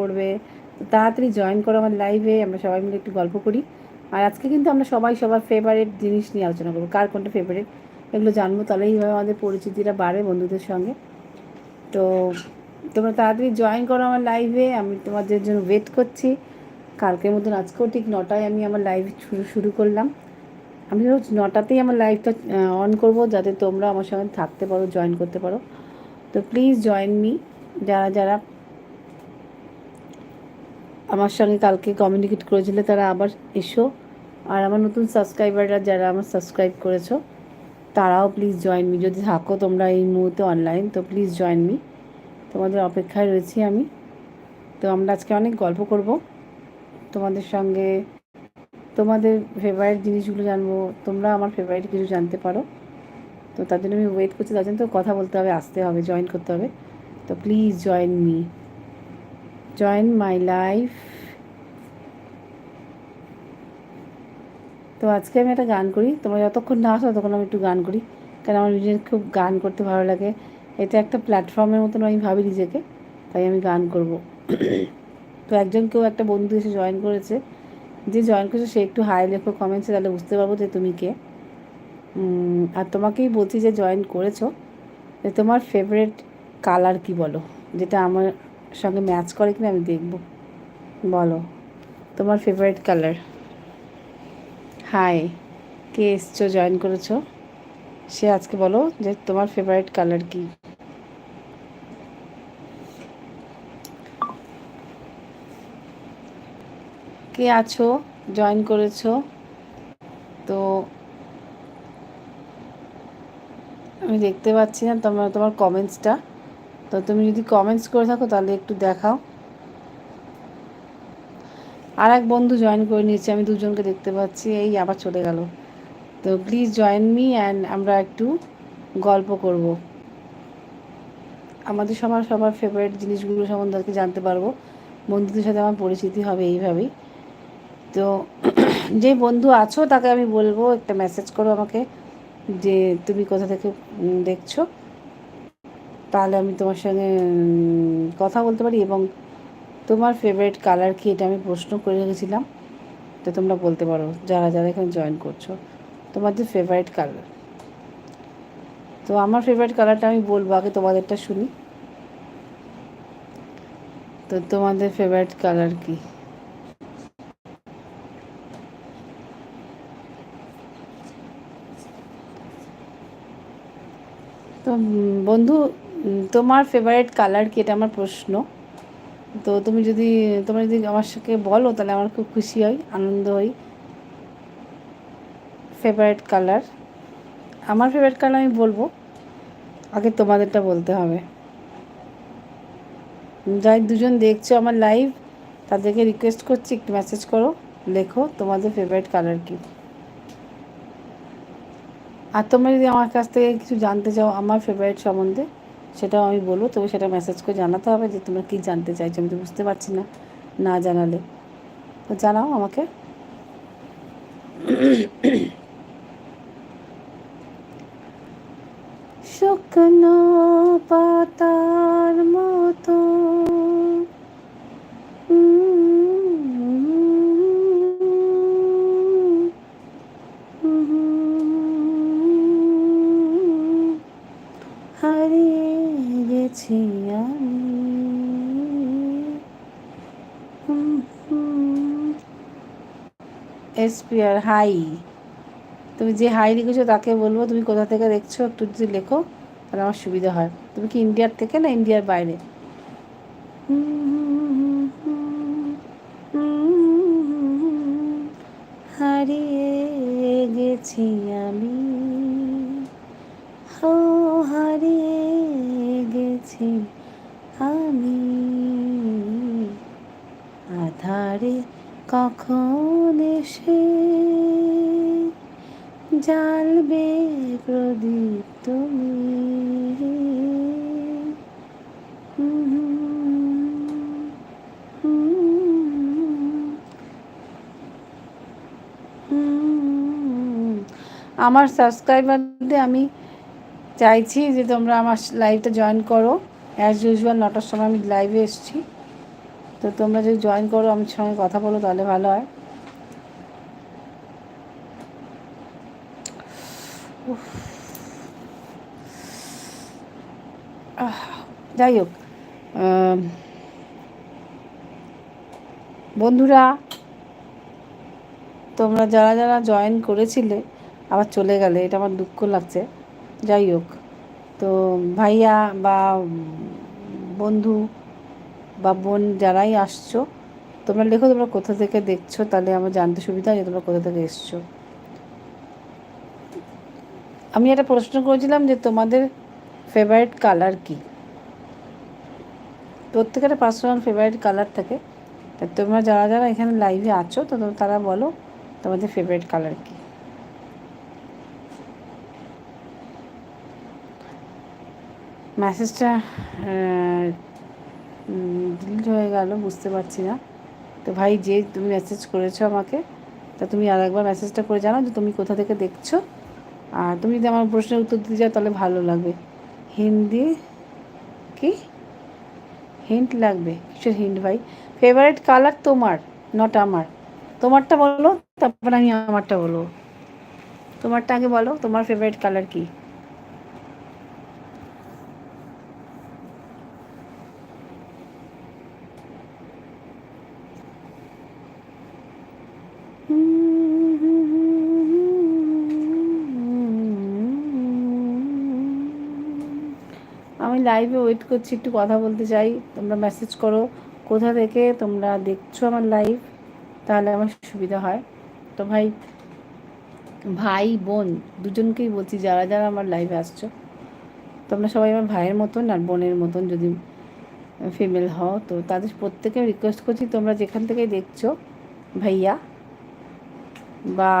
করবে। তো তাড়াতাড়ি জয়েন করো আমার লাইভে আমরা সবাই মিলে একটু গল্প করি। আর আজকে কিন্তু আমরা সবাই সবার ফেভারিট জিনিস নিয়ে আলোচনা করব। কার কোনটা ফেভারিট এগুলো জানব তাহলে এইভাবে আমাদের পরিচিতিটা বাড়ে বন্ধুদের সঙ্গে। তো তোমরা তাড়াতাড়ি জয়েন করো আমার লাইভে আমি তোমাদের জন্য ওয়েট করছি। কালকের মতন আজকেও ঠিক নটায় আমি আমার লাইভ শুরু শুরু করলাম। আমি রোজ নটাতেই আমার লাইভটা অন করব যাতে তোমরা আমার সঙ্গে থাকতে পারো জয়েন করতে পারো। তো প্লিজ জয়েন মি যারা যারা আমার সঙ্গে কালকে কমিউনিকেট করেছিলে, তারা আবার এসো। আর আমার নতুন সাবস্ক্রাইবাররা যারা আমার সাবস্ক্রাইব করেছ, তারাও প্লিজ জয়েন মি যদি থাকো তোমরা এই মুহূর্তে অনলাইন তো প্লিজ জয়েন মি তোমাদের অপেক্ষায় রয়েছি আমি। তো আমরা আজকে অনেক গল্প করব। তোমাদের সঙ্গে তোমাদের ফেভারিট জিনিসগুলো জানব। তোমরা আমার ফেভারিট কিছু জানতে পারো। তো তার জন্য আমি ওয়েট করছি। তার জন্য তো কথা বলতে হবে, আসতে হবে জয়েন করতে হবে। তো please join me join my life তো আজকে আমি একটা গান করি। তোমরা যতক্ষণ না আসো ততক্ষণ আমি একটু গান করি। কারণ আমার নিজের খুব গান করতে ভালো লাগে। এটা একটা প্ল্যাটফর্মের মতন আমি ভাবি নিজেকে। তাই আমি গান করব। তো একজন কেউ একটা বন্ধু এসে জয়েন করেছে। যে জয়েন করেছে সে একটু হাই লেখো কমেন্টসে তাহলে বুঝতে পারব যে তুমি কে। আর তোমাকেই বলছি যে জয়েন করেছ। তোমার ফেভারেট কালার কি বলো? যেটা আমার সঙ্গে ম্যাচ করে কিনা আমি দেখব। বলো, তোমার ফেভারিট কালার হাই কে এসছো? জয়েন করেছ? সে আজকে বলো যে তোমার ফেভারিট কালার কি? কে আছো? জয়েন করেছ? তো আমি দেখতে পাচ্ছি না তোমার তোমার কমেন্টসটা তো তুমি যদি কমেন্টস করে থাকো, তাহলে একটু দেখাও। আর এক বন্ধু জয়েন করে নিয়েছে, আমি দুজনকে দেখতে পাচ্ছি, এই আবার চলে গেল। তো প্লিজ জয়েন মি অ্যান্ড আমরা একটু গল্প করব। আমাদের সবার সবার ফেভারিট জিনিসগুলো সম্বন্ধে আর কি জানতে পারব। বন্ধুদের সাথে আমার পরিচিতি হবে এইভাবেই। তো যে বন্ধু আছো, তাকে আমি বলব, একটা মেসেজ করো আমাকে যে তুমি কোথা থেকে দেখছ। তাহলে আমি তোমার সঙ্গে কথা বলতে পারি? এবং তোমার ফেভারিট কালার কি এটা আমি প্রশ্ন করে রেখেছিলাম। তো তোমরা বলতে পারো, যারা যারা এখানে জয়েন করছ তোমাদের ফেভারিট কালার তো আমার ফেভারিট কালারটা আমি বলব আগে তোমাদেরটা শুনি। তো তোমাদের ফেভারিট কালার কি? তো বন্ধু তোমার ফেভারিট কালার কি? এটা আমার প্রশ্ন। তো তুমি যদি, তোমরা যদি আমার সাথে বলো, তাহলে আমার খুব খুশি হয়, আনন্দ হই ফেভারিট কালার আমার ফেভারিট কালার আমি বলব, আগে তোমাদেরটা বলতে হবে। যাই দুজন দেখছ আমার লাইভ তাদেরকে রিকোয়েস্ট করছি, একটু মেসেজ করো, লেখো তোমাদের ফেভারিট কালার কী। আর তোমরা যদি আমার কাছ থেকে কিছু জানতে চাও, আমার ফেভারিট সম্বন্ধে সেটাও আমি বলব, তবে সেটা মেসেজ করে জানাতে হবে যে তোমরা কী জানতে চাইছো, আমি তো বুঝতে পারছি না না জানালে। তো জানাও আমাকে। শুকনো পাতার এসপিআর হাই তুমি যে হাই লিখেছো তাকে বলব, তুমি কোথা থেকে দেখছ একটু যদি লেখো, তাহলে আমার সুবিধা হয়। তুমি কি ইন্ডিয়ার থেকে না ইন্ডিয়ার বাইরে? হারিয়ে গেছি আমি। হারিয়ে গেছি আমি আধারে কখন এসে জ্বালবে প্রদীপ তুমি? আমার সাবস্ক্রাইবারদের আমি চাইছি যে তোমরা আমার লাইভটা জয়েন করো. অ্যাজ ইউজুয়াল নটার সময় আমি লাইভে এসেছি। তো তোমরা যদি জয়েন করো, আমার সঙ্গে কথা বলো, তাহলে ভালো হয়। যাই হোক বন্ধুরা, তোমরা যারা যারা জয়েন করেছিলে, আবার চলে গেলে, এটা আমার দুঃখ লাগছে। যাই হোক, তো ভাইয়া বা বন্ধু বা বোন যারাই আসছো, তোমরা লেখো তোমরা কোথা থেকে দেখছ, তাহলে আমার জানতে সুবিধা হয় যে তোমরা কোথা থেকে এসছো। আমি একটা প্রশ্ন করেছিলাম যে তোমাদের ফেভারিট কালার কি? প্রত্যেকের পার্সোনাল ফেভারিট কালার থাকে। তা তোমরা যারা যারা এখানে লাইভে আছো, তো তারা বলো তোমাদের ফেভারিট কালার কি? মেসেজটা ডিলিট হয়ে গেল, বুঝতে পারছি না। তো ভাই, যে তুমি মেসেজ করেছ আমাকে, তা তুমি আর একবার মেসেজটা করে জানাও যে তুমি কোথা থেকে দেখছ। আর তুমি যদি আমার প্রশ্নের উত্তর দিতে যাও তাহলে ভালো লাগবে। হিন্দি কি? হিন্ট লাগবে। কিসের হিন্ট ভাই? ফেভারিট কালার তোমার নট আমার। তোমারটা বলো, তারপর আমি আমারটা বলব। তোমারটা আগে বলো, তোমার ফেভারিট কালার কি আমি লাইভে ওয়েট করছি, একটু কথা বলতে চাই। তোমরা মেসেজ করো, কোথা থেকে তোমরা দেখছ আমার লাইভ তাহলে আমার সুবিধা হয়। তো ভাই ভাই, বোন, দুজনকেই বলছি, যারা যারা আমার লাইভে আসছো, তোমরা সবাই আমার ভাইয়ের মতন আর বোনের মতন যদি ফিমেল হও, তো তাদের প্রত্যেকে রিকোয়েস্ট করছি, তোমরা যেখান থেকেই দেখছ, ভাইয়া বা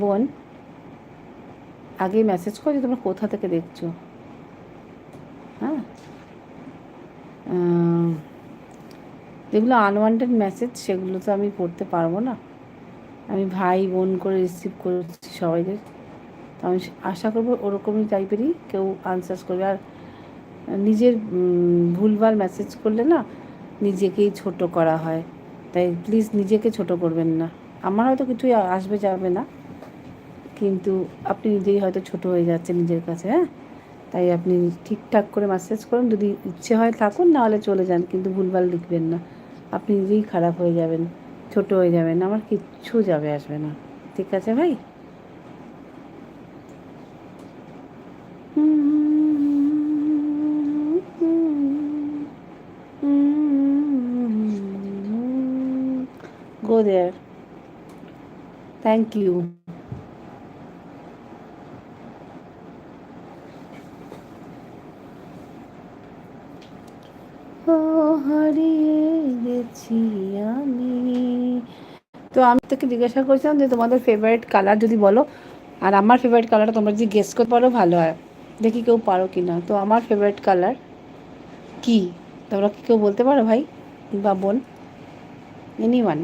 বোন আগে মেসেজ করো যে তোমরা কোথা থেকে দেখছ হ্যাঁ আহ, যেগুলো আনওয়ান্টেড মেসেজ সেগুলো তো আমি পড়তে পারব না। আমি ভাই, বোন করে রিসিভ করেছি সবাইকে তো আমি আশা করব ওরকমই টাইপেরই কেউ আনসার্স করবে। আর নিজের ভুলভাল মেসেজ করলে না নিজেকেই ছোট করা হয়। তাই প্লিজ নিজেকে ছোট করবেন না। আমার হয়তো কিছুই আসবে যাবে না। কিন্তু আপনি নিজেই হয়তো ছোট হয়ে যাচ্ছে নিজের কাছে হ্যাঁ? তাই আপনি ঠিকঠাক করে মেসেজ করুন। যদি ইচ্ছে হয় থাকুন, না হলে চলে যান। কিন্তু ভুলভাল লিখবেন না। আপনি নিজেই খারাপ হয়ে যাবেন, ছোট হয়ে যাবেন, আমার কিচ্ছু যাবে, আসবে না ঠিক আছে ভাই Go there. Thank you. ও হারিয়ে গেছি আমি তো আমি তোকে জিজ্ঞাসা করছিলাম যে তোমাদের ফেভারিট কালার যদি বলো, আর আমার ফেভারিট কালারটা তোমরা যদি গেস করতে পারো, ভালো হয়। দেখি কেউ পারো কি না তো আমার ফেভারিট কালার কি? তোমরা কি কেউ বলতে পারো ভাই? বা বোন? Any one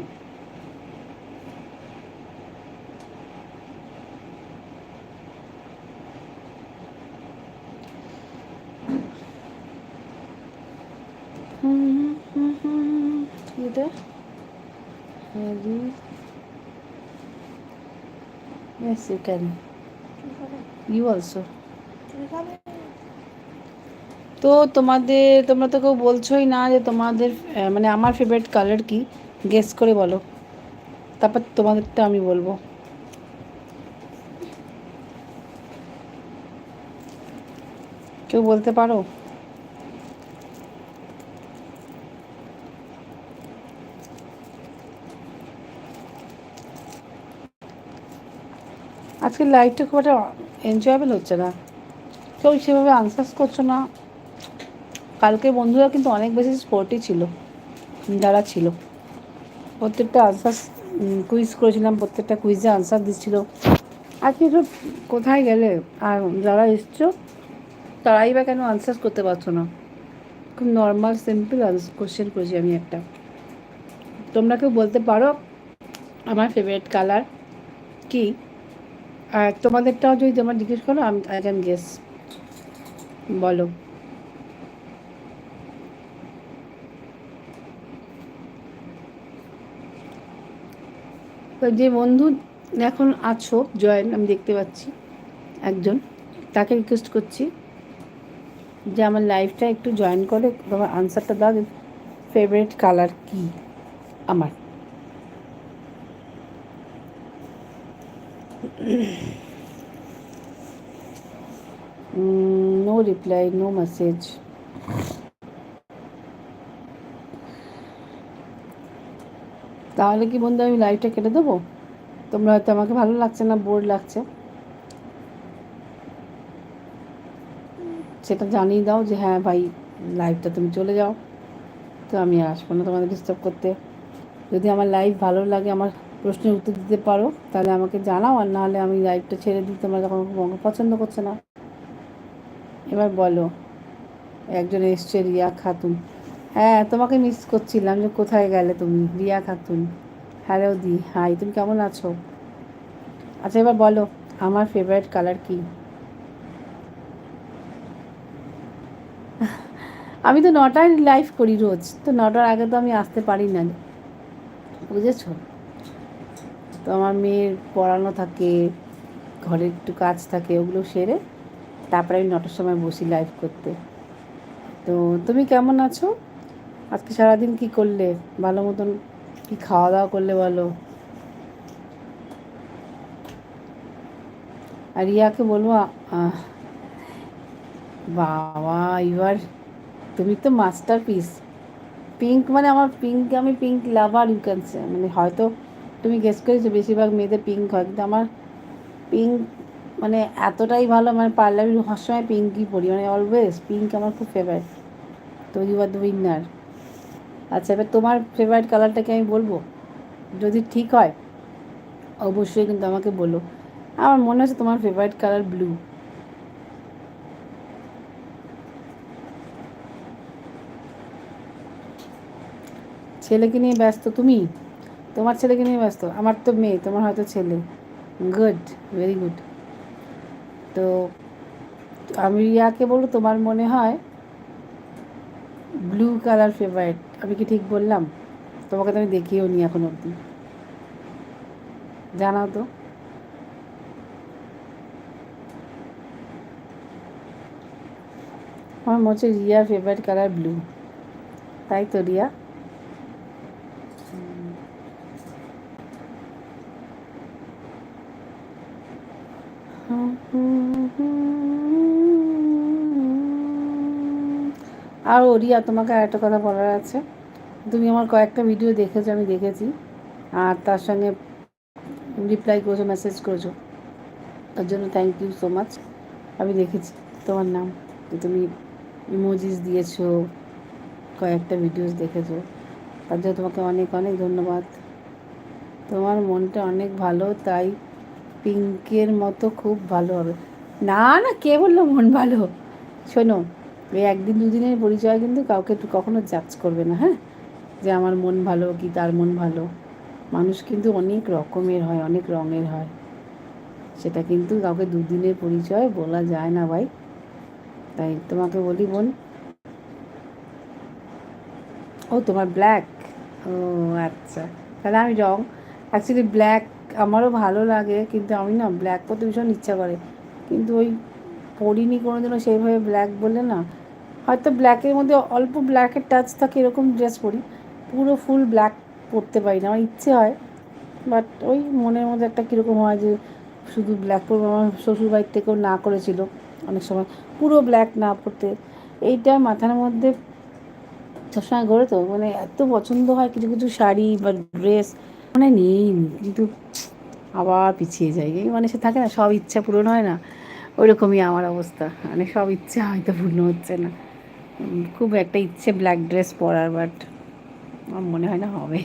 you can. You also. তো তোমাদের, তোমরা তো কেউ বলছোই না যে তোমাদের মানে আমার ফেভারিট কালার কি গেস করে বলো তারপর তোমাদেরটা আমি বলব কেউ বলতে পারো আজকে লাইফটা খুব একটা এনজয়েবল হচ্ছে না। কেউ সেভাবে আনসার্স করছ না। কালকে বন্ধুরা কিন্তু অনেক বেশি স্পোর্টই ছিল, যারা ছিল। প্রত্যেকটা আনসার কুইজ করেছিলাম, প্রত্যেকটা কুইজে আনসার দিচ্ছিল। আজকে সব কোথায় গেলে? আর যারা এসছো, তারাই বা কেন আনসার করতে পারছ না? খুব নর্মাল সিম্পল কোশ্চেন করেছি আমি একটা। তোমরা কেউ বলতে পারো, আমার ফেভারিট কালার কি? আর তোমাদেরটাও যদি তোমার জিজ্ঞেস করো, আমি আই ক্যান গেস বলো। যে বন্ধু এখন আছো, জয়েন, আমি দেখতে পাচ্ছি একজন, তাকে রিকোয়েস্ট করছি যে আমার লাইফটা একটু জয়েন করে, তোমার আনসারটা দাও ফেভারিট কালার কী আমার। নো রিপ্লাই নো মেসেজ তাহলে কি বন্ধু, আমি লাইভটা কেটে দেবো? তোমরা হয়তো আমাকে ভালো লাগছে না বোর লাগছে। সেটা জানিয়ে দাও যে হ্যাঁ ভাই লাইভটা তুমি চলে যাও। তো আমি আসব না তোমাদের ডিস্টার্ব করতে। যদি আমার লাইভ ভালো লাগে, আমার প্রশ্নের উত্তর দিতে পারো, তাহলে আমাকে জানাও, আর নাহলে আমি লাইভটা ছেড়ে দিই, তোমরা যখন পছন্দ করছে না। এবার বলো, একজন এসছে রিয়া খাতুন। হ্যাঁ তোমাকে মিস করছিলাম যে কোথায় গেলে তুমি? রিয়া খাতুন। হ্যালো দি হাই তুমি কেমন আছো? আচ্ছা এবার বলো, আমার ফেভারিট কালার কি? আমি তো নটায় লাইভ করি রোজ, তো নটার আগে তো আমি আসতে পারি না। বুঝেছ? তো আমার মেয়ের পড়ানো থাকে ঘরে একটু কাজ থাকে, ওগুলো সেরে তারপরে আমি নটার সময় বসি লাইভ করতে। তো তুমি কেমন আছো? আজকে সারাদিন কি করলে? ভালো মতন কি খাওয়া দাওয়া করলে বলো? আর রিয়াকে বলব বাবা, এবার তুমি তো মাস্টার পিস পিঙ্ক মানে আমার পিঙ্ক আমি পিঙ্ক লাভার ইউ ক্যান মানে হয়তো তুমি গেস করেছ, বেশিরভাগ মেয়েদের পিঙ্ক হয়, কিন্তু আমার পিঙ্ক মানে এতটাই ভালো মানে পারলে আমি সবসময় পিঙ্কই পরি মানে অলওয়েজ পিঙ্ক আমার খুব ফেভারিট তো ইউ আর দ্য উইনার আচ্ছা এবার তোমার ফেভারিট কালারটাকে আমি বলব? যদি ঠিক হয়, অবশ্যই কিন্তু আমাকে বলো। আমার মনে হচ্ছে তোমার ফেভারিট কালার ব্লু ছেলেকে নিয়ে ব্যস্ত তুমি? তোমার ছেলেকে নিয়ে ব্যস্ত। আমার তো মেয়ে, তোমার হয়তো ছেলে। গুড ভেরি গুড তো আমি রিয়াকে বলব, তোমার মনে হয় ব্লু কালার ফেভারিট আমি কি ঠিক বললাম? তোমাকে তো আমি দেখিও নি এখন অবধি। জানাও তো। আমার মনে হচ্ছে রিয়ার ফেভারিট কালার ব্লু তাই তো, রিয়া আর রিয়া, তোমাকে আর একটা কথা বলার আছে। তুমি আমার কয়েকটা ভিডিও দেখেছ, আমি দেখেছি। আর তার সঙ্গে রিপ্লাই করেছ মেসেজ করেছ। তার জন্য থ্যাংক ইউ সো মাচ আমি দেখেছি তোমার নাম। তুমি ইমোজিস দিয়েছ, কয়েকটা ভিডিওস দেখেছ। তার জন্য তোমাকে অনেক অনেক ধন্যবাদ। তোমার মনটা অনেক ভালো, তাই পিঙ্কের মতো খুব ভালো হবে। না না, কে বলল মন ভালো? শোনো এই একদিন দুদিনের পরিচয় কিন্তু কাউকে কখনো জাজ করবে না হ্যাঁ? যে আমার মন ভালো কি তার মন ভালো। মানুষ কিন্তু অনেক রকমের হয়, অনেক রঙের হয়। সেটা কিন্তু কাউকে দুদিনের পরিচয় বলা যায় না ভাই। তাই তোমাকে বলি বোন। ও, তোমার ব্ল্যাক ও আচ্ছা। তাহলে আমি রং। অ্যাকচুয়ালি ব্ল্যাক আমারও ভালো লাগে, কিন্তু আমি না ব্ল্যাক করতে ভীষণ ইচ্ছা করে। কিন্তু ওই পরিনি কোনো দিনও সেইভাবে ব্ল্যাক বললে না। হয়তো ব্ল্যাকের মধ্যে অল্প ব্ল্যাকের টাচ থাকে এরকম ড্রেস পরি। পুরো ফুল ব্ল্যাক পরতে পারি না, আমার ইচ্ছে হয়। বাট ওই মনের মধ্যে একটা কীরকম হয় যে, শুধু ব্ল্যাক পরবো, আমার শ্বশুরবাড়ির থেকেও না করেছিল অনেক সময়। পুরো ব্ল্যাক না পরতে। এইটা মাথার মধ্যে সবসময় গড়ে তো মানে এত পছন্দ হয় কিছু কিছু শাড়ি বা ড্রেস মানে নেই কিন্তু আবার পিছিয়ে যায় এই মানে সে থাকে না, সব ইচ্ছা পূরণ হয় না। ওইরকমই আমার অবস্থা। মানে সব ইচ্ছা হয়তো পূর্ণ হচ্ছে না। খুব একটা ইচ্ছে ব্ল্যাক ড্রেস পরার বাট আমার মনে হয় না হবে।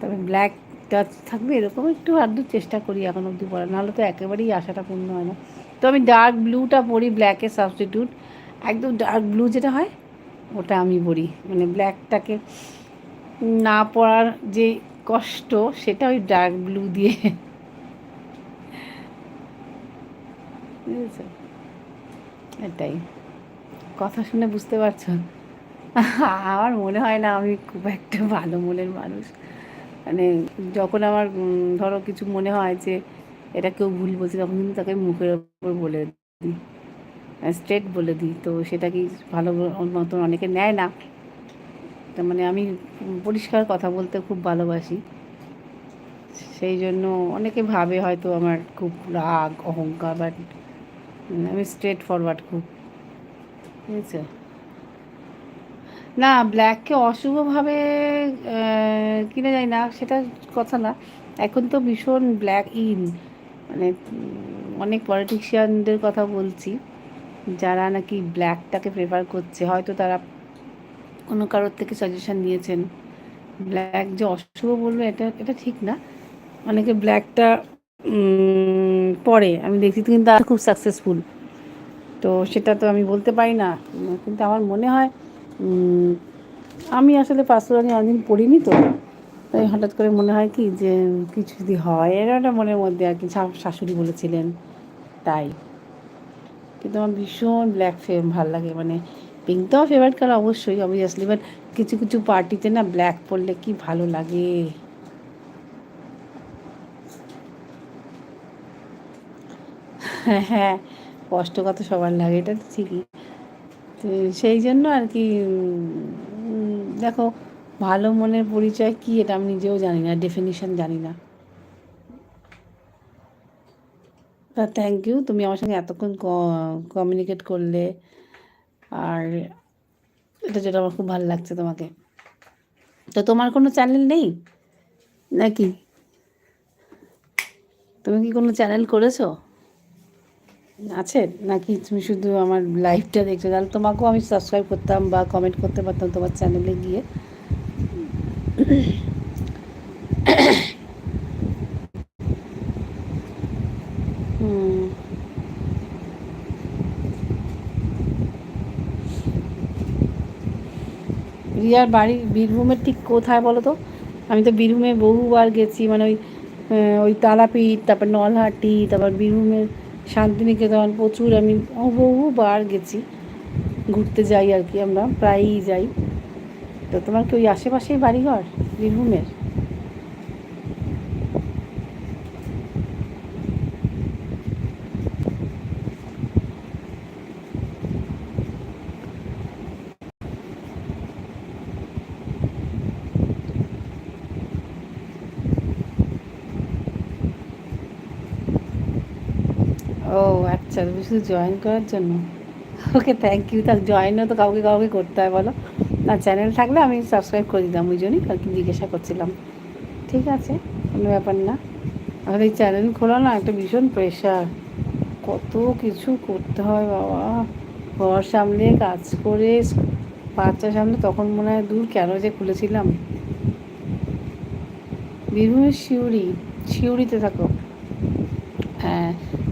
তবে ব্ল্যাক টাচ থাকবে, এরকম একটু আধটু চেষ্টা করি এখন অবধি পড়ার নাহলে তো একেবারেই আশাটা পূর্ণ হয় না। তো আমি ডার্ক ব্লুটা পরি ব্ল্যাকের সাবস্টিটিউট একদম ডার্ক ব্লু যেটা হয়, ওটা আমি পরি। মানে ব্ল্যাকটাকে না পরার যে কষ্ট, সেটা ওই ডার্ক ব্লু দিয়ে। এটাই। কথা শুনে বুঝতে পারছ? আমার মনে হয় না আমি খুব একটা ভালো মনের মানুষ। মানে যখন আমার ধরো কিছু মনে হয় যে এটা কেউ ভুল বলছে, তখন কিন্তু তাকে মুখের ওপর বলে দিই। স্ট্রেট বলে দিই। তো সেটা কি ভালো মতন অনেকে নেয় না? তার মানে আমি পরিষ্কার কথা বলতে খুব ভালোবাসি। সেই জন্য অনেকে ভাবে হয়তো আমার খুব রাগ, অহংকার বাট আমি স্ট্রেট ফরওয়ার্ড খুব বুঝেছ না ব্ল্যাককে অশুভভাবে কিনা যায় না, সেটা কথা না। এখন তো ভীষণ ব্ল্যাক ইন মানে অনেক পলিটিশিয়ানদের কথা বলছি, যারা নাকি ব্ল্যাকটাকে প্রেফার করছে। হয়তো তারা কোনো কারোর থেকে সাজেশন নিয়েছেন। ব্ল্যাক যে অশুভ বলবে, এটা এটা ঠিক না। অনেকে ব্ল্যাকটা পরে আমি দেখছি কিন্তু তারা খুব সাকসেসফুল তো সেটা তো আমি বলতে পারি না। কিন্তু আমার মনে হয় আমি আসলে পার্সোনালি অনেকদিন পড়িনি তো। তাই হঠাৎ করে মনে হয় কি যে কিছু যদি হয় এরা একটা মনের মধ্যে আর কি শাশুড়ি বলেছিলেন। তাই। কিন্তু আমার ভীষণ ব্ল্যাক ফেম ভালো লাগে। মানে পিঙ্ক তো ফেভারিট কালার অবশ্যই অবভিয়াসলি বাট কিছু কিছু পার্টিতে না ব্ল্যাক পরলে কি ভালো লাগে? হ্যাঁ হ্যাঁ। কষ্ট কত সবার লাগে, এটা তো ঠিকই। তো সেই জন্য আর কি দেখো, ভালো মনের পরিচয় কি এটা আমি নিজেও জানি না ডেফিনিশন জানি না। তা থ্যাংক ইউ তুমি আমার সঙ্গে এতক্ষণ কমিউনিকেট করলে, আর এটা যেটা আমার খুব ভালো লাগছে তোমাকে। তো তোমার কোনো চ্যানেল নেই? নাকি? তুমি কি কোনো চ্যানেল করেছ? আছে? নাকি তুমি শুধু আমার লাইভটা দেখছ? তাহলে তোমাকেও আমি সাবস্ক্রাইব করতাম বা কমেন্ট করতে পারতাম তোমার চ্যানেলে গিয়ে। রিয়ার বাড়ি বীরভূমের ঠিক কোথায় বলো তো? আমি তো বীরভূমে বহুবার গেছি মানে ওই ওই তারাপীঠ তারপর নলহাটি, তারপর বীরভূমের শান্তিনিকেতন প্রচুর, আমি বহুবার গেছি, ঘুরতে যাই আর কি আমরা, প্রায়ই যাই। তো তোমার কি ওই আশেপাশেই বাড়িঘর, বীরভূমের ও শুধু জয়েন করার জন্য। ওকে থ্যাংক ইউ তাহলে জয়েনও তো কাউকে কাউকে করতে হয়, বলো। না চ্যানেল থাকলে আমি সাবস্ক্রাইব করে দিতাম ওই জন্যই কালকে জিজ্ঞাসা করছিলাম। ঠিক আছে, কোনো ব্যাপার না। আর এই চ্যানেল খোলা না, একটা ভীষণ প্রেশার কত কিছু করতে হয়, বাবা। ঘর সামলে, কাজ করে, বাচ্চা সামলে, তখন মনে হয় দূর কেন যে খুলেছিলাম। বীরভূমের শিউরি শিউরিতে থাকো।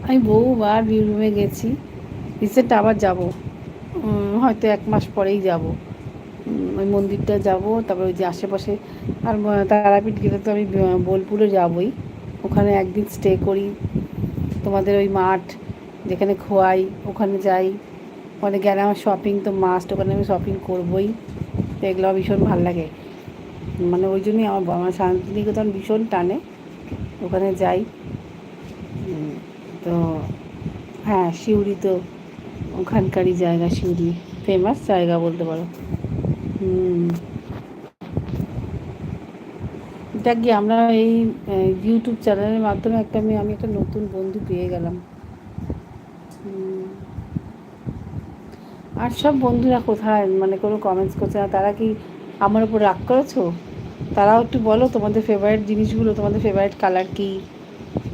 আমি বহুবার বীরভূমে গেছি। রিসেন্ট আবার যাব। হয়তো এক মাস পরেই যাব। ওই মন্দিরটা যাব, তারপর ওই যে আশেপাশে আর তারাপীঠ গেলে তো আমি বোলপুরে যাবই। ওখানে একদিন স্টে করি। তোমাদের ওই মাঠ যেখানে খোয়াই, ওখানে যাই। ওখানে গেলে আমার শপিং তো মাস্ট ওখানে আমি শপিং করবই। তো এগুলো ভীষণ ভালো লাগে। মানে ওই জন্যই আমার আমার শান্তিনিকেতন ভীষণ টানে। ওখানে যাই। তো হ্যাঁ সিউড়ি তো ওখানকারই জায়গা, সিউড়ি। ফেমাস জায়গা বলতে পারো। এটা কি আমরা এই ইউটিউব চ্যানেলের মাধ্যমে একটা আমি আমি একটা নতুন বন্ধু পেয়ে গেলাম। আর সব বন্ধুরা কোথায়? মানে কোনো কমেন্টস করছে না। তারা কি আমার উপর রাগ করেছ? তারাও একটু বলো তোমাদের ফেভারিট জিনিসগুলো, তোমাদের ফেভারিট কালার কি?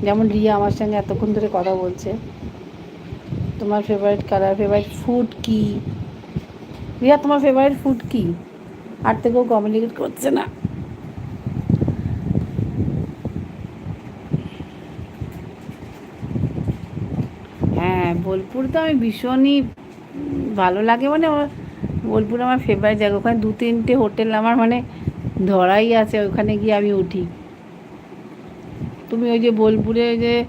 যেমন রিয়া আমার সঙ্গে এতক্ষণ ধরে কথা বলছে। তোমার ফেভারিট কালার ফেভারিট ফুড কি? রিয়া, তোমার ফেভারিট ফুড কি? আর কেউ কমিউনিকেট করছে না। হ্যাঁ বোলপুর তো আমি ভীষণই ভালো লাগে মানে বোলপুর আমার ফেভারিট জায়গা। ওখানে দু তিনটে হোটেল আমার মানে ধরাই আছে। ওখানে গিয়ে আমি উঠি। তুমি ওই যে বোলপুরে যে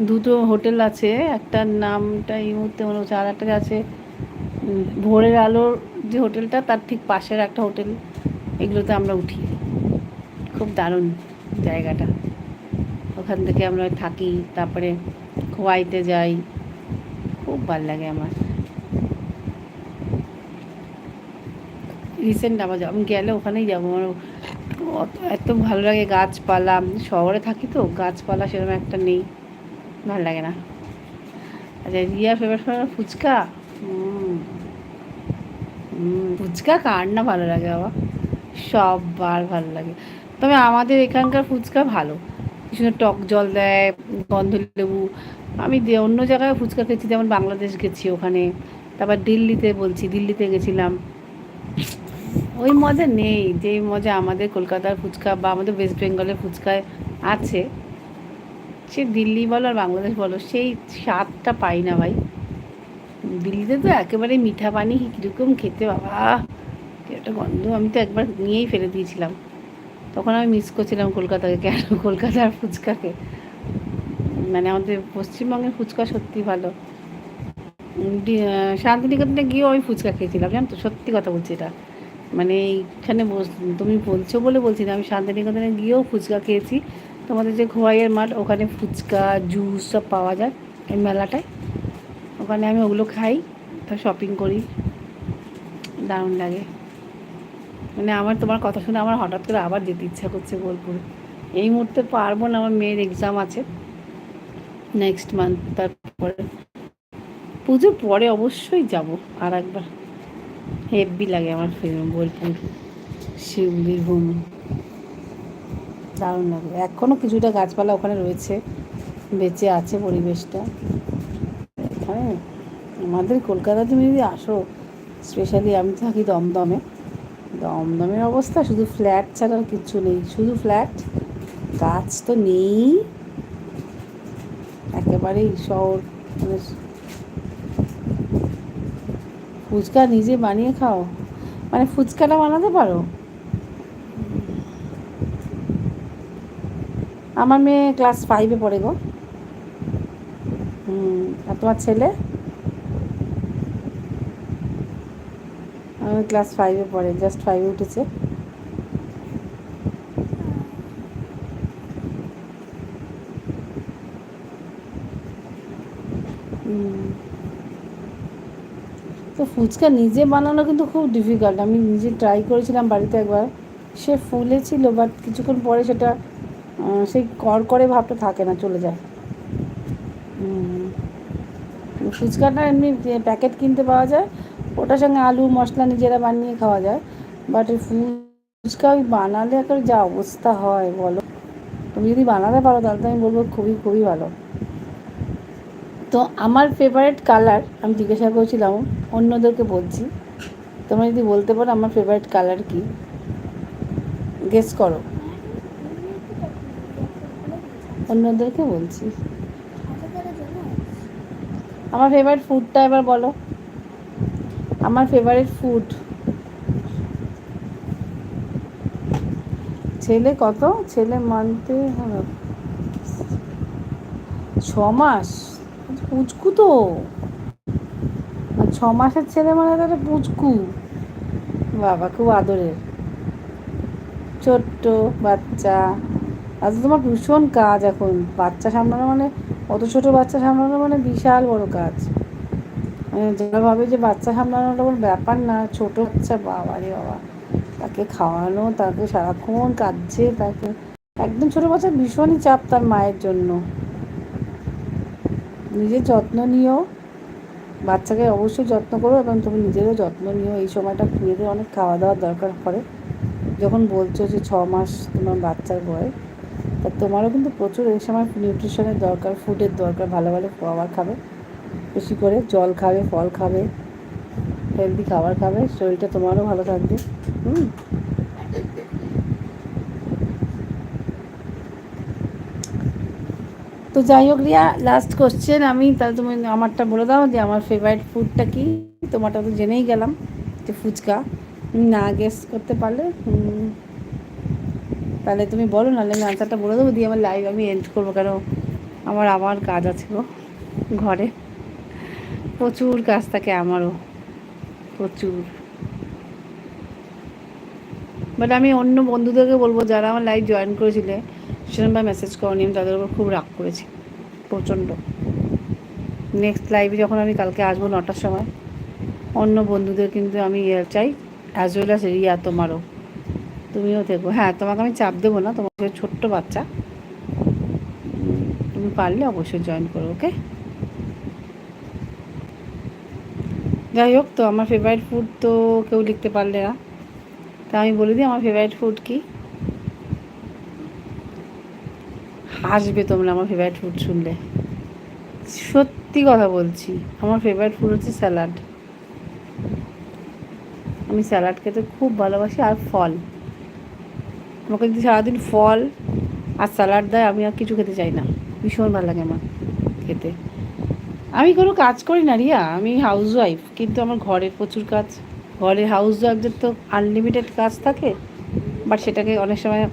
দুটো হোটেল আছে, একটার নামটা এই মুহূর্তে মনে হচ্ছে আর একটা আছে ভোরের আলোর যে হোটেলটা তার ঠিক পাশের একটা হোটেল, এগুলোতে আমরা উঠি। খুব দারুণ জায়গাটা। ওখান থেকে আমরা থাকি, তারপরে খোয়াইতে যাই। খুব ভালো লাগে আমার। রিসেন্ট আবার যাব- আমি গেলে ওখানেই যাব। আমার অত- এত ভালো লাগে গাছপালা। শহরে থাকি তো, গাছপালা সেরকম একটা নেই। ভালো লাগে না। আচ্ছা রিয়া ফেভার ফেভার ফুচকা? ফুচকা কার না ভালো লাগে বাবা? সববার ভালো লাগে। তবে আমাদের এখানকার ফুচকা ভালো। কি সুন্দর টক জল দেয়, গন্ধ লেবু। আমি অন্য জায়গায় ফুচকা খেয়েছি, যেমন বাংলাদেশ গেছি ওখানে। তারপর দিল্লিতে বলছি, দিল্লিতে গেছিলাম। ওই মজা নেই, যে মজা আমাদের কলকাতার ফুচকা বা আমাদের ওয়েস্ট বেঙ্গলের ফুচকায় আছে। সে দিল্লি বলো আর বাংলাদেশ বলো, সেই স্বাদটা পাই না ভাই। দিল্লিতে তো একেবারে মিঠা পানি, কীরকম খেতে বাবা একটা গন্ধ। আমি তো একবার নিয়েই ফেলে দিয়েছিলাম। তখন আমি মিস করছিলাম কলকাতাকে, কেন কলকাতার ফুচকাকে? মানে আমাদের পশ্চিমবঙ্গের ফুচকা সত্যি ভালো। শান্তিনিকেতনে গিয়েও আমি ফুচকা খেয়েছিলাম, জানো তো? সত্যি কথা বলছি এটা। মানে এইখানে তুমি বলছো বলে বলছি না। আমি শান্তিনিকেতনে গিয়েও ফুচকা খেয়েছি। তোমাদের যে খোয়াইয়ের মাঠ, ওখানে ফুচকা জুস সব পাওয়া যায় এই মেলাটায়। ওখানে আমি ওগুলো খাই, তো শপিং করি। দারুণ লাগে। মানে আমার তোমার কথা শুনে আমার হঠাৎ করে আবার যেতে ইচ্ছা করছে বোলপুরে। এই মুহূর্তে পারব না, আমার মেয়ের এক্সাম আছে নেক্সট মান্থ তারপরে। পুজোর পরে অবশ্যই যাব আর একবার। হেভি লাগে আমার ফিল্ম বোলপুর শিউলিভূম দারুণ লাগে। এখনও কিছুটা গাছপালা ওখানে রয়েছে, বেঁচে আছে পরিবেশটা। হ্যাঁ আমাদের কলকাতা তুমি যদি আসো স্পেশালি আমি থাকি দমদমে, দমদমের অবস্থা শুধু ফ্ল্যাট ছাড়া আর কিচ্ছু নেই, শুধু ফ্ল্যাট গাছ তো নেই। একেবারেই শহর মানে ফুচকা নিজে বানিয়ে খাও? মানে ফুচকাটা বানাতে পারো? আমার মেয়ে ক্লাস ফাইভে পড়ে গো। আর তোমার ছেলে? আমার ক্লাস ফাইভে পড়ে জাস্ট ফাইভে উঠেছে। ফুচকা নিজে বানানো কিন্তু খুব ডিফিকাল্ট আমি নিজে ট্রাই করেছিলাম বাড়িতে একবার। সে ফুলেছিল বাট কিছুক্ষণ পরে সেটা সেই কড়কড়ে ভাবটা থাকে না, চলে যায়। ফুচকাটা এমনি প্যাকেট কিনতে পাওয়া যায়, ওটার সঙ্গে আলু, মশলা নিজেরা বানিয়ে খাওয়া যায়। বাট এই ফুচকা ওই বানালে একটা যা অবস্থা হয়, বলো। তুমি যদি বানাতে পারো, তাহলে তো আমি বলব খুবই খুবই ভালো। তো আমার ফেভারিট কালার আমি জিজ্ঞাসা করেছিলাম অন্যদেরকে বলছি। তোমরা যদি বলতে পারো আমার ফেভারিট কালার কি গেস করো। অন্যদেরকে বলছি। আমার ফেভারিট ফুডটা এবার বলো। আমার ফেভারিট ফুড ছেলে কত? ছেলে মানতে হবে। ছ মাস পুচকু তো আর ছ মাসের ছেলে মানে তাহলে পুচকু বাবা, খুব আদরের। ছোট্ট বাচ্চা। আজ তোমার ভীষণ কাজ এখন। বাচ্চা সামলানো মানে অত ছোট বাচ্চা সামলানো মানে বিশাল বড় কাজ। মানে যারা ভাবে যে বাচ্চা সামলানোটা কোনো ব্যাপার না, ছোট বাচ্চা, বাবা রে বাবা। তাকে খাওয়ানো, তাকে সারাক্ষণ কাঁদছে তাকে একদম ছোট বাচ্চা ভীষণই চাপ তার মায়ের জন্য। নিজের যত্ন নিও। বাচ্চাকে অবশ্যই যত্ন করো এবং তুমি নিজেরও যত্ন নিও। এই সময়টা মেয়েদের অনেক খাওয়া দাওয়ার দরকার পড়ে। যখন বলছো যে ছ মাস তোমার বাচ্চার বয়স, তা তোমারও কিন্তু প্রচুর এই সময় নিউট্রিশনের দরকার ফুডের দরকার, ভালো ভালো খাবার খাবে। বেশি করে জল খাবে, ফল খাবে হেলদি খাবার খাবে, শরীরটা তোমারও ভালো থাকবে। হুম? তো যাই হোক, রিয়া লাস্ট কোশ্চেন আমি, তাহলে তুমি আমারটা বলে দাও যে আমার ফেভারিট ফুডটা কি? তোমারটা তো জেনেই গেলাম যে ফুচকা। না গেস করতে পারলে তাহলে তুমি বলো, নাহলে আমি আনসারটা বলে দেবো, দিয়ে আমার লাইভ আমি এন্ড করব, কেন আমার আবার কাজ আছে গো, ঘরে। প্রচুর কাজ থাকে আমারও, প্রচুর। বাট আমি অন্য বন্ধুদেরকে বলব, যারা আমার লাইভ জয়েন করেছিলে সেরকমভাবে মেসেজ করনি, আমি তাদের উপর খুব রাগ করেছি, প্রচণ্ড। নেক্সট লাইভে যখন আমি কালকে আসব নটার সময়, অন্য বন্ধুদের কিন্তু আমি ইয়ে চাই অ্যাজ ওয়েল অ্যাজ রিয়া তোমারও। তুমিও থেকো। হ্যাঁ তোমাকে আমি চাপ দেবো না, তোমার ছোট্ট বাচ্চা তুমি পারলে অবশ্যই জয়েন করো ওকে যাই হোক, তো আমার ফেভারিট ফুড তো কেউ লিখতে পারলে না। তা আমি বলে দিই, আমার ফেভারিট ফুড কি? হাসবে তোমরা আমার ফেভারিট ফুড শুনলে। সত্যি কথা বলছি, আমার ফেভারিট ফুড হচ্ছে স্যালাড আমি স্যালাড খেতে খুব ভালোবাসি আর ফল। আমাকে যদি সারাদিন ফল আর স্যালাড দেয়, আমি আর কিছু খেতে চাই না। ভীষণ ভালো লাগে আমার খেতে। আমি কোনো কাজ করি না রিয়া, আমি হাউস ওয়াইফ কিন্তু আমার ঘরের প্রচুর কাজ। ঘরের হাউস ওয়াইফদের তো আনলিমিটেড কাজ থাকে বাট সেটাকে অনেক সময়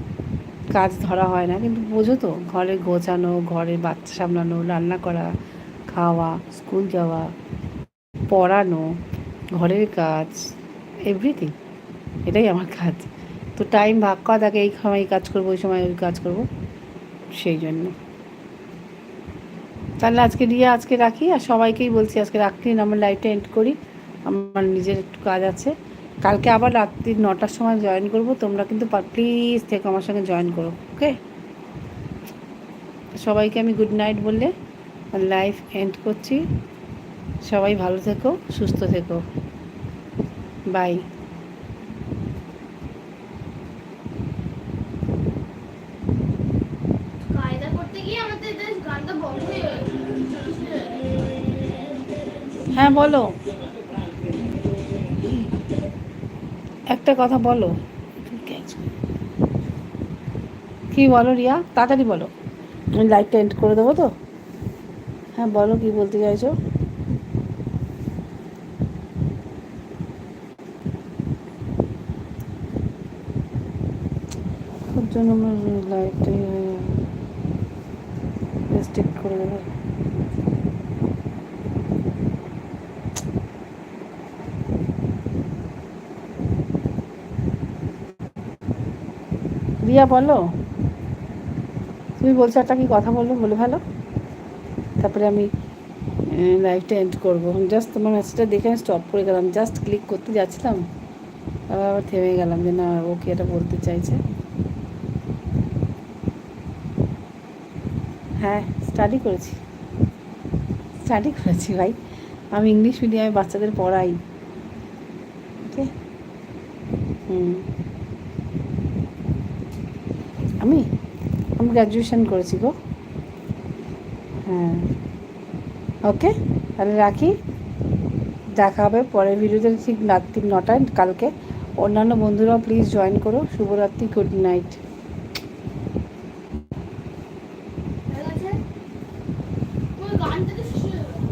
কাজ ধরা হয় না, কিন্তু বোঝো তো, ঘরে গোছানো ঘরের বাচ্চা সামলানো, রান্না করা, খাওয়া স্কুল যাওয়া, পড়ানো, ঘরের কাজ এভরিথিং এটাই আমার কাজ। তো টাইম ভাগ করা থাকে এই সময় এই কাজ করব ওই সময় ওই কাজ করব, সেই জন্য। তাহলে আজকে রিয়া আজকে রাখি, আর সবাইকেই বলছি আজকে রাখলি আমার লাইফটা এন্ড করি, আমার নিজের একটু কাজ আছে। কালকে আবার রাত্রি নটার সময় জয়েন করব তোমরা কিন্তু প্লিজ থেকে আমার সঙ্গে জয়েন করো ওকে সবাইকে আমি গুড নাইট বললে লাইফ এন্ড করছি। সবাই ভালো থেকো সুস্থ থেকো। বাই হ্যাঁ বলো। একটা কথা বলো। কি বলো রিয়া? তাড়াতাড়ি বলো। আমি লাইটটা এন্ড করে দেবো তো? হ্যাঁ বলো কি বলতে চাইছো ওর জন্য আমার লাইটটা রেস্ট্রিক্ট করে দেবো রিয়া, বলো। তুমি বলছো একটা কি কথা বলবে, বলে ভালো তারপরে আমি লাইভটা এন্ড করব। জাস্ট তোমার মেসেজটা দেখে আমি স্টপ করে গেলাম। জাস্ট ক্লিক করতে যাচ্ছিলাম। আবার থেমে গেলাম যে না, ও কি এটা বলতে চাইছে। হ্যাঁ স্টাডি করেছি। স্টাডি করেছি, ভাই। আমি ইংলিশ মিডিয়ামে বাচ্চাদের পড়াই। ওকে হুম। আমি? আমি গ্র্যাজুয়েশন করেছি গো। হ্যাঁ। ওকে তাহলে রাখি। দেখা হবে পরের ভিডিওতে ঠিক রাত্রি নটায়, কালকে। অন্যান্য বন্ধুরাও প্লিজ জয়েন করো। শুভরাত্রি গুড নাইট